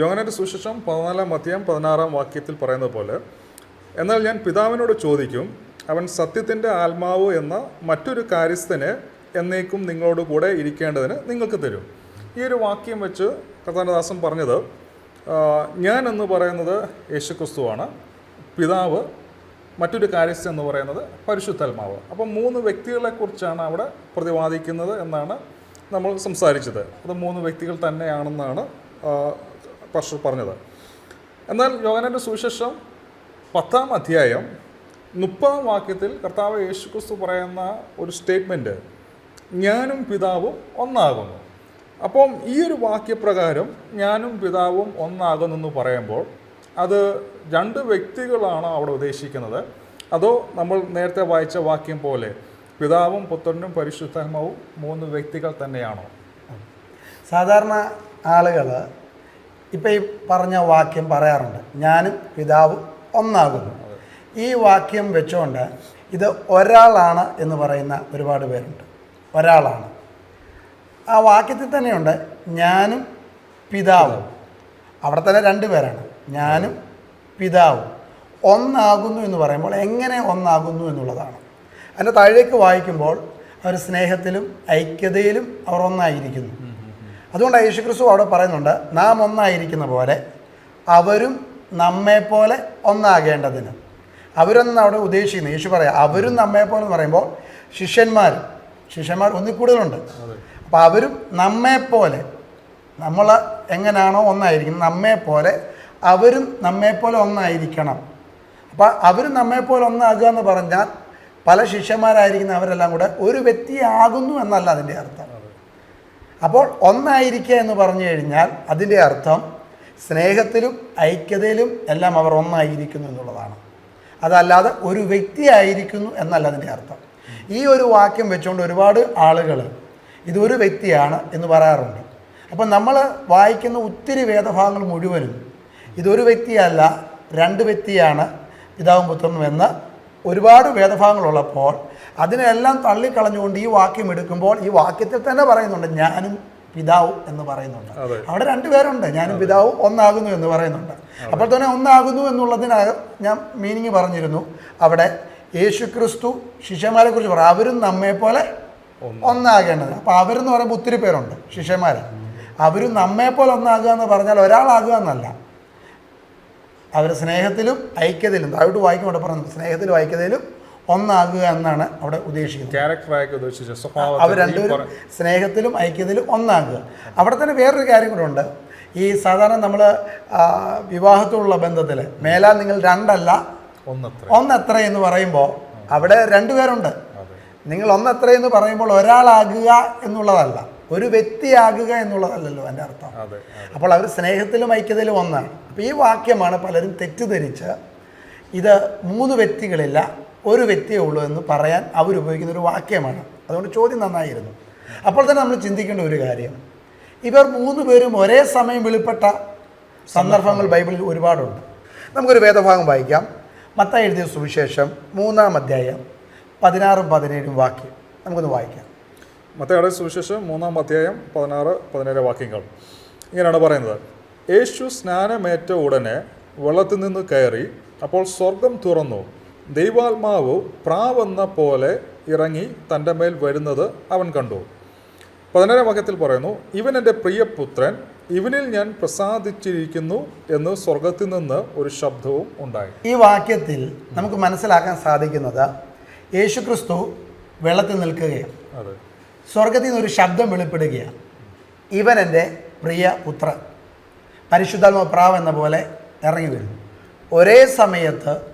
യോഹനന്റെ സുശേഷം പതിനാലാം അധ്യായം പതിനാറാം വാക്യത്തിൽ പറയുന്നത് പോലെ എന്നാൽ ഞാൻ പിതാവിനോട് ചോദിക്കും അവൻ സത്യത്തിന്റെ ആത്മാവ് എന്ന മറ്റൊരു കാര്യസ്ഥന് എന്നേക്കും നിങ്ങളോട് കൂടെ ഇരിക്കേണ്ടതിന് നിങ്ങൾക്ക് തരും. ഈ ഒരു വാക്യം വെച്ച് കർത്താനദാസൻ പറഞ്ഞത് ഞാൻ എന്ന് പറയുന്നത് യേശുക്രിസ്തുവാണ് പിതാവ് മറ്റൊരു കാര്യസ്ഥ എന്ന് പറയുന്നത് പരിശുദ്ധാത്മാവ്. അപ്പം മൂന്ന് വ്യക്തികളെക്കുറിച്ചാണ് അവിടെ പ്രതിപാദിക്കുന്നത് എന്നാണ് നമ്മൾ സംസാരിച്ചത്. അത് മൂന്ന് വ്യക്തികൾ തന്നെയാണെന്നാണ് പക്ഷർ പറഞ്ഞത്. എന്നാൽ യോഗനന്റെ സുവിശേഷം പത്താം അധ്യായം മുപ്പതാം വാക്യത്തിൽ കർത്താവ് യേശുക്രിസ്തു പറയുന്ന ഒരു സ്റ്റേറ്റ്മെന്റ് ഞാനും പിതാവും ഒന്നാകുന്നു. അപ്പം ഈ ഒരു വാക്യപ്രകാരം ഞാനും പിതാവും ഒന്നാകുന്നെന്ന് പറയുമ്പോൾ അത് രണ്ട് വ്യക്തികളാണ് അവിടെ ഉദ്ദേശിക്കുന്നത്. അതോ നമ്മൾ നേരത്തെ വായിച്ച വാക്യം പോലെ പിതാവും പുത്രനും പരിശുദ്ധാത്മാവും മൂന്ന് വ്യക്തികൾ തന്നെയാണോ? സാധാരണ ആളുകൾ ഇപ്പം ഈ പറഞ്ഞ വാക്യം പറയാറുണ്ട്. ഞാനും പിതാവ് ഒന്നാകുന്നു. ഈ വാക്യം വെച്ചുകൊണ്ട് ഇത് ഒരാളാണ് എന്ന് പറയുന്ന ഒരുപാട് പേരുണ്ട്. ഒരാളാണ്. ആ വാക്യത്തിൽ തന്നെയുണ്ട്. ഞാനും പിതാവും. അവിടെ തന്നെ രണ്ട് പേരാണ്. ഞാനും പിതാവും. ഒന്നാകുന്നു എന്ന് പറയുമ്പോൾ എങ്ങനെ ഒന്നാകുന്നു എന്നുള്ളതാണ്. അതിന്റെ താഴേക്ക് വായിക്കുമ്പോൾ അവർ സ്നേഹത്തിലും ഐക്യതയിലും അവർ ഒന്നായിരിക്കുന്നു. അതുകൊണ്ട് യേശുക്രിസ്തു അവിടെ പറയുന്നുണ്ട് നാം ഒന്നായിരിക്കുന്ന പോലെ അവരും നമ്മെപ്പോലെ ഒന്നാകേണ്ടതിന്. അവരൊന്നും അവിടെ ഉദ്ദേശിക്കുന്നത് യേശു പറയാം അവരും നമ്മെപ്പോലെ എന്ന് പറയുമ്പോൾ ശിഷ്യന്മാർ ശിഷ്യന്മാർ ഒന്നിൽ കൂടുതലുണ്ട് അപ്പോൾ അവരും നമ്മെപ്പോലെ നമ്മൾ എങ്ങനെയാണോ ഒന്നായിരിക്കുന്നത് നമ്മെപ്പോലെ അവരും നമ്മെപ്പോലെ ഒന്നായിരിക്കണം. അപ്പോൾ അവരും നമ്മെപ്പോലെ ഒന്നാകുക എന്ന് പറഞ്ഞാൽ പല ശിഷ്യന്മാരായിരിക്കുന്ന അവരെല്ലാം കൂടെ ഒരു വ്യക്തിയാകുന്നു എന്നല്ല അതിന്റെ അർത്ഥം. അപ്പോൾ ഒന്നായിരിക്കുക എന്ന് പറഞ്ഞു കഴിഞ്ഞാൽ അതിന്റെ അർത്ഥം സ്നേഹത്തിലും ഐക്യതയിലും എല്ലാം അവർ ഒന്നായിരിക്കുന്നു എന്നുള്ളതാണ്. അതല്ലാതെ ഒരു വ്യക്തിയായിരിക്കുന്നു എന്നല്ല അതിന്റെ അർത്ഥം. ഈ ഒരു വാക്യം വെച്ചുകൊണ്ട് ഒരുപാട് ആളുകൾ ഇതൊരു വ്യക്തിയാണ് എന്ന് പറയാറുണ്ട്. അപ്പം നമ്മൾ വായിക്കുന്ന ഒത്തിരി വേദഭാഗങ്ങൾ മുഴുവനും ഇതൊരു വ്യക്തിയല്ല രണ്ട് വ്യക്തിയാണ് പിതാവും പുത്രനും എന്ന് ഒരുപാട് വേദഭാഗങ്ങളുള്ളപ്പോൾ അതിനെല്ലാം തള്ളിക്കളഞ്ഞുകൊണ്ട് ഈ വാക്യം എടുക്കുമ്പോൾ ഈ വാക്യത്തിൽ തന്നെ പറയുന്നുണ്ട് ഞാനും പിതാവും എന്ന് പറയുന്നുണ്ട്. അവിടെ രണ്ടുപേരുണ്ട് ഞാനും പിതാവും ഒന്നാകുന്നു എന്ന് പറയുന്നുണ്ട്. അപ്പോൾ തന്നെ ഒന്നാകുന്നു എന്നുള്ളതിനകം ഞാൻ മീനിങ് പറഞ്ഞിരുന്നു. അവിടെ യേശു ക്രിസ്തു ശിഷ്യന്മാരെ കുറിച്ച് പറയും അവരും നമ്മെ പോലെ ഒന്നാകേണ്ടത്. അപ്പോൾ അവരെന്ന് പറയുമ്പോൾ ഒത്തിരി പേരുണ്ട് ശിഷ്യന്മാർ അവരും നമ്മെ പോലെ ഒന്നാകുക എന്ന് പറഞ്ഞാൽ ഒരാളാകുക എന്നല്ല. അവർ സ്നേഹത്തിലും ഐക്യതയിലും താഴോട്ട് വായിക്കുമ്പോൾ പറഞ്ഞു സ്നേഹത്തിലും ഐക്യതയിലും ഒന്നാകുക എന്നാണ് അവിടെ ഉദ്ദേശിക്കുന്നത്. അവർ രണ്ടുപേരും സ്നേഹത്തിലും ഐക്യത്തിലും ഒന്നാകുക. അവിടെ തന്നെ വേറൊരു കാര്യം കൂടെ ഉണ്ട്. ഈ സാധാരണ നമ്മൾ വിവാഹത്തോടുള്ള ബന്ധത്തിൽ മേലാൽ നിങ്ങൾ രണ്ടല്ല ഒന്നത്ര. ഒന്നെത്ര എന്ന് പറയുമ്പോൾ അവിടെ രണ്ടുപേരുണ്ട് നിങ്ങൾ ഒന്നത്ര എന്ന് പറയുമ്പോൾ ഒരാളാകുക എന്നുള്ളതല്ല ഒരു വ്യക്തിയാകുക എന്നുള്ളതല്ലല്ലോ എന്റെ അർത്ഥം. അപ്പോൾ അവർ സ്നേഹത്തിലും ഐക്യത്തിലും ഒന്നാണ്. അപ്പോൾ ഈ വാക്യമാണ് പലരും തെറ്റിദ്ധരിച്ച് ഇത് മൂന്ന് വ്യക്തികളില്ല ഒരു വ്യക്തിയേ ഉള്ളൂ എന്ന് പറയാൻ അവരുപയോഗിക്കുന്ന ഒരു വാക്യമാണ്. അതുകൊണ്ട് ചോദ്യം നന്നായിരുന്നു. അപ്പോൾ തന്നെ നമ്മൾ ചിന്തിക്കേണ്ട ഒരു കാര്യം. ഇവർ മൂന്ന് പേരും ഒരേ സമയം വെളിപ്പെട്ട സന്ദർഭങ്ങൾ ബൈബിളിൽ ഒരുപാടുണ്ട്. നമുക്കൊരു വേദഭാഗം വായിക്കാം. മത്ത എഴുതിയ സുവിശേഷം മൂന്നാം അധ്യായം പതിനാറും പതിനേഴും വാക്യം. നമുക്കൊന്ന് വായിക്കാം. മത്തയുടെ സുവിശേഷം മൂന്നാം അധ്യായം പതിനാറ് പതിനേഴ് വാക്യങ്ങൾ. ഇങ്ങനെയാണ് പറയുന്നത്. യേശു സ്നാനമേറ്റ ഉടനെ വെള്ളത്തിൽ നിന്ന് കയറി അപ്പോൾ സ്വർഗം തുറന്നു. ദൈവാത്മാവ് പ്രാവെന്ന പോലെ ഇറങ്ങി തന്റെ മേൽ വരുന്നത് അവൻ കണ്ടു. പതിനേഴാം വാക്യത്തിൽ പറയുന്നു ഇവൻ എന്റെ പ്രിയപുത്രൻ ഇവനിൽ ഞാൻ പ്രസാദിച്ചിരിക്കുന്നു എന്ന് സ്വർഗത്തിൽ നിന്ന് ഒരു ശബ്ദവും ഉണ്ടായി. ഈ വാക്യത്തിൽ നമുക്ക് മനസ്സിലാക്കാൻ സാധിക്കുന്നത് യേശുക്രിസ്തു വെള്ളത്തിൽ നിൽക്കുകയാണ്. അതെ. സ്വർഗത്തിൽ നിന്ന് ഒരു ശബ്ദം വെളിപ്പെടുകയാണ്. ഇവൻ എന്റെ പ്രിയ പുത്രൻ പരിശുദ്ധാത്മ പ്രാവ് എന്ന പോലെ ഇറങ്ങി വരുന്നു. ഒരേ സമയത്ത്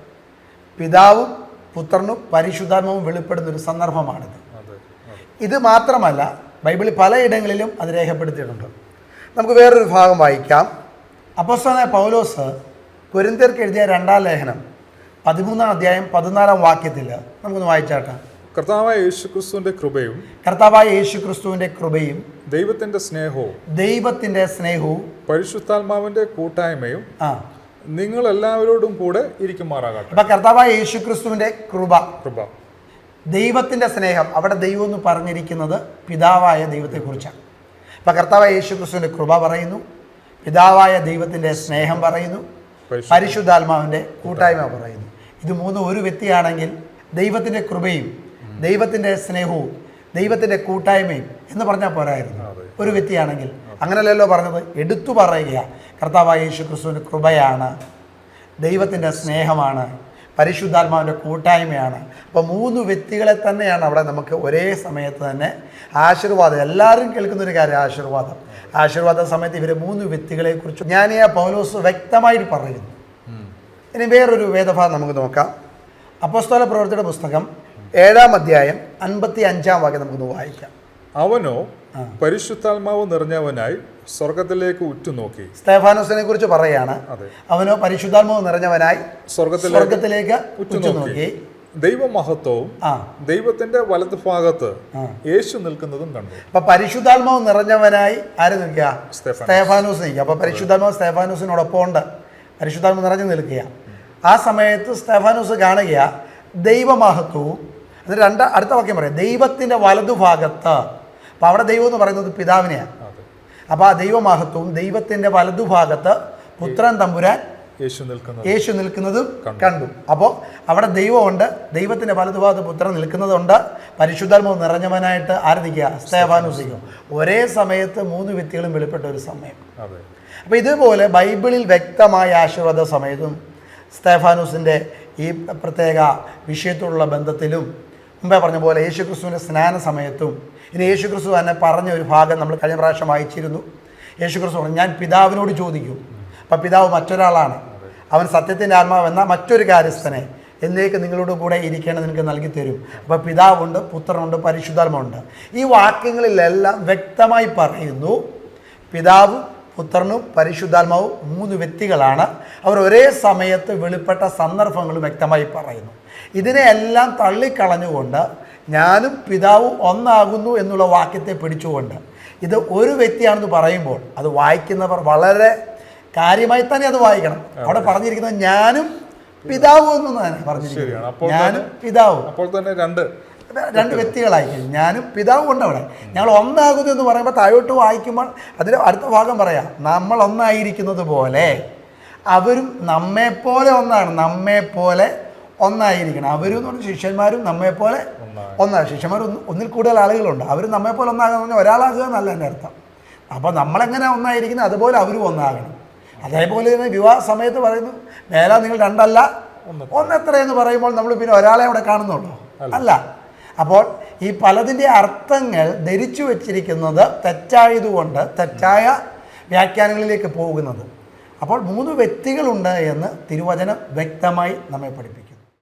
പിതാവും പുത്രനും പരിശുദ്ധാത്മാവും വെളിപ്പെടുന്ന ഒരു സന്ദർഭമാണിത്. ഇത് മാത്രമല്ല ബൈബിളിൽ പലയിടങ്ങളിലും അത് രേഖപ്പെടുത്തിയിട്ടുണ്ട്. നമുക്ക് വേറൊരു ഭാഗം വായിക്കാം. അപ്പോസ്തലനായ പൗലോസ് കുരിന്തിയർക്ക് എഴുതിയ രണ്ടാം ലേഖനം പതിമൂന്നാം അധ്യായം പതിനാലാം വാക്യത്തിൽ നമുക്കൊന്ന് വായിച്ചാട്ടെ. കർത്താവായ യേശുക്രിസ്തുവിന്റെ കൃപയും കർത്താവായ യേശുക്രിസ്തുവിന്റെ കൃപയും ദൈവത്തിന്റെ സ്നേഹവും ദൈവത്തിന്റെ സ്നേഹവും പരിശുദ്ധാത്മാവിന്റെ കൂട്ടായ്മയും ആ നിങ്ങൾ എല്ലാവരോടും കൂടെ ഇരിക്കുമാറാകട്ടെ. അപ്പൊ കർത്താവായ യേശു ക്രിസ്തുവിന്റെ കൃപ. കൃപ. ദൈവത്തിന്റെ സ്നേഹം. അവിടെ ദൈവം എന്ന് പറഞ്ഞിരിക്കുന്നത് പിതാവായ ദൈവത്തെക്കുറിച്ചാണ്. അപ്പൊ കർത്താവായ യേശു ക്രിസ്തുവിന്റെ കൃപ പറയുന്നു. പിതാവായ ദൈവത്തിന്റെ സ്നേഹം പറയുന്നു. പരിശുദ്ധാത്മാവിന്റെ കൂട്ടായ്മ പറയുന്നു. ഇത് മൂന്ന് ഒരു വ്യക്തിയാണെങ്കിൽ ദൈവത്തിന്റെ കൃപയും ദൈവത്തിന്റെ സ്നേഹവും ദൈവത്തിന്റെ കൂട്ടായ്മയും എന്ന് പറഞ്ഞാൽ പോരായിരുന്നു. ഒരു വ്യക്തിയാണെങ്കിൽ അങ്ങനെയല്ലല്ലോ പറഞ്ഞത്. എടുത്തു പറയുക കർത്താവായ യേശു ക്രിസ്തുവിന്റെ കൃപയാണ്. ദൈവത്തിന്റെ സ്നേഹമാണ്. പരിശുദ്ധാത്മാവിന്റെ കൂട്ടായ്മയാണ്. അപ്പോൾ മൂന്ന് വ്യക്തികളെ തന്നെയാണ് അവിടെ നമുക്ക് ഒരേ സമയത്ത് തന്നെ ആശീർവാദം. എല്ലാവരും കേൾക്കുന്ന ഒരു കാര്യം ആശീർവാദം. ആശീർവാദ സമയത്ത് ഇവരെ മൂന്ന് വ്യക്തികളെക്കുറിച്ച് ജ്ഞാനിയ പൗലോസ് വ്യക്തമായിട്ട് പറയുന്നു. ഇനി വേറൊരു വേദഭാഗം നമുക്ക് നോക്കാം. അപ്പോസ്തല പ്രവർത്തിയുടെ പുസ്തകം ഏഴാം അധ്യായം അൻപത്തി അഞ്ചാം വാക്യം നമുക്കൊന്ന് വായിക്കാം. അവനോ. പരിശുദ്ധാത്മാവ് നിറഞ്ഞവനായി സ്വർഗത്തിലേക്ക് ഉറ്റുനോക്കി. സ്തേഫാനോസിനെ കുറിച്ച് പറയാണ് അവനോ പരിശുദ്ധാത്മാവ് നിറഞ്ഞവനായി സ്വർഗത്തിലേക്ക് ഉറ്റുനോക്കി. ദൈവമഹത്വവും ദൈവത്തിന്റെ വലത് ഭാഗത്ത് യേശു നിൽക്കുന്നതും കണ്ടു. അപ്പൊ പരിശുദ്ധാത്മാവ് നിറഞ്ഞവനായി ആര് നിൽക്കുക. സ്തേഫാനോസ്. നിൽക്കുക. അപ്പൊ പരിശുദ്ധാത്മാവ് സ്തേഫാനോസിനോടൊപ്പം ഉണ്ട് പരിശുദ്ധാത്മാവ് നിറഞ്ഞു നിൽക്കുക. ആ സമയത്ത് സ്തേഫാനോസ് കാണുക ദൈവമഹത്വവും. എന്നിട്ട് രണ്ട് അടുത്ത വാക്യം പറയാം. ദൈവത്തിന്റെ വലതുഭാഗത്ത് അപ്പൊ അവിടെ ദൈവം എന്ന് പറയുന്നത് പിതാവിനെയാണ്. അപ്പോൾ ആ ദൈവമഹത്വവും ദൈവത്തിന്റെ വലതുഭാഗത്ത് പുത്രൻ തമ്പുരാൻ യേശു നിൽക്കുന്നത്. യേശു നിൽക്കുന്നതും കണ്ടു. അപ്പോൾ അവിടെ ദൈവമുണ്ട് ദൈവത്തിന്റെ വലതുഭാഗത്ത് പുത്രൻ നിൽക്കുന്നതുണ്ട്. പരിശുദ്ധാത്മ നിറഞ്ഞവനായിട്ട് ആരാധിക്കുക സ്തേഫാനുസിക്കും ഒരേ സമയത്ത് മൂന്ന് വ്യക്തികളും വെളിപ്പെട്ട ഒരു സമയം. അപ്പം അപ്പോൾ ഇതുപോലെ ബൈബിളിൽ വ്യക്തമായ ആശീർവാദ സമയത്തും സ്തേഫാനുസിന്റെ ഈ പ്രത്യേക വിഷയത്തോടുള്ള ബന്ധത്തിലും മുമ്പേ പറഞ്ഞ പോലെ യേശു ക്രിസ്തുവിന്റെ സ്നാന സമയത്തും ഇനി യേശു ക്രിസ്തു തന്നെ പറഞ്ഞ ഒരു ഭാഗം നമ്മൾ കഴിഞ്ഞ പ്രാവശ്യം വായിച്ചിരുന്നു. യേശു ക്രിസ്തു പറഞ്ഞു ഞാൻ പിതാവിനോട് ചോദിക്കും അപ്പം പിതാവ് മറ്റൊരാളാണ്. അവൻ സത്യത്തിന്റെ ആത്മാവ് എന്ന മറ്റൊരു കാര്യസ്ഥനെ എന്നേക്ക് നിങ്ങളോട് കൂടെ ഇരിക്കേണ്ടത് നിനക്ക് നൽകി തരും. അപ്പോൾ പിതാവുണ്ട് പുത്രനുണ്ട് പരിശുദ്ധാത്മുണ്ട് ഈ വാക്യങ്ങളിലെല്ലാം വ്യക്തമായി പറയുന്നു പിതാവും പുത്രനും പരിശുദ്ധാത്മാവും മൂന്ന് വ്യക്തികളാണ്. അവർ ഒരേ സമയത്ത് വെളിപ്പെട്ട സന്ദർഭങ്ങൾ വ്യക്തമായി പറയുന്നു. ഇതിനെയെല്ലാം തള്ളിക്കളഞ്ഞുകൊണ്ട് ഞാനും പിതാവും ഒന്നാകുന്നു എന്നുള്ള വാക്യത്തെ പിടിച്ചുകൊണ്ട് ഇത് ഒരു വ്യക്തിയാണെന്ന് പറയുമ്പോൾ അത് വായിക്കുന്നവർ വളരെ കാര്യമായി തന്നെ അത് വായിക്കണം. അവിടെ പറഞ്ഞിരിക്കുന്നത് ഞാനും പിതാവും എന്ന്. പറഞ്ഞിരിക്കുന്നത് ഞാനും പിതാവും. അപ്പോൾ തന്നെ രണ്ട് രണ്ട് വ്യക്തികളായി കഴിഞ്ഞു. ഞാനും പിതാവും ഉണ്ട് അവിടെ. ഞങ്ങൾ ഒന്നാകുന്നു എന്ന് പറയുമ്പോൾ താഴോട്ട് വായിക്കുമ്പോൾ അതിൽ അടുത്ത ഭാഗം പറയാം. നമ്മൾ ഒന്നായിരിക്കുന്നത് പോലെ അവരും നമ്മെപ്പോലെ ഒന്നാണ്. നമ്മെപ്പോലെ ഒന്നായിരിക്കണം. അവരും എന്ന് പറഞ്ഞാൽ ശിഷ്യന്മാരും നമ്മെപ്പോലെ ഒന്നാണ്. ശിഷ്യന്മാർ ഒന്ന് ഒന്നിൽ കൂടുതൽ ആളുകളുണ്ട്. അവരും നമ്മെപ്പോലെ ഒന്നാകുക എന്ന് പറഞ്ഞാൽ ഒരാളാകുക എന്നല്ല എന്റെ അർത്ഥം. അപ്പോൾ നമ്മളെങ്ങനെ ഒന്നായിരിക്കുന്നത്? അതുപോലെ അവരും ഒന്നാകണം. അതേപോലെ തന്നെ വിവാഹ സമയത്ത് പറയുന്നു വേല നിങ്ങൾ രണ്ടല്ല ഒന്നെത്ര. എന്ന് പറയുമ്പോൾ നമ്മൾ പിന്നെ ഒരാളെ അവിടെ കാണുന്നുള്ളൂ. അല്ല. അപ്പോൾ ഈ പലതിന്റെ അർത്ഥങ്ങൾ ധരിച്ചു വച്ചിരിക്കുന്നത് തെറ്റായതുകൊണ്ട് തെറ്റായ വ്യാഖ്യാനങ്ങളിലേക്ക് പോകുന്നത്. അപ്പോൾ മൂന്ന് വ്യക്തികളുണ്ട് എന്ന് തിരുവചനം വ്യക്തമായി നമ്മെ പഠിപ്പിക്കുന്നു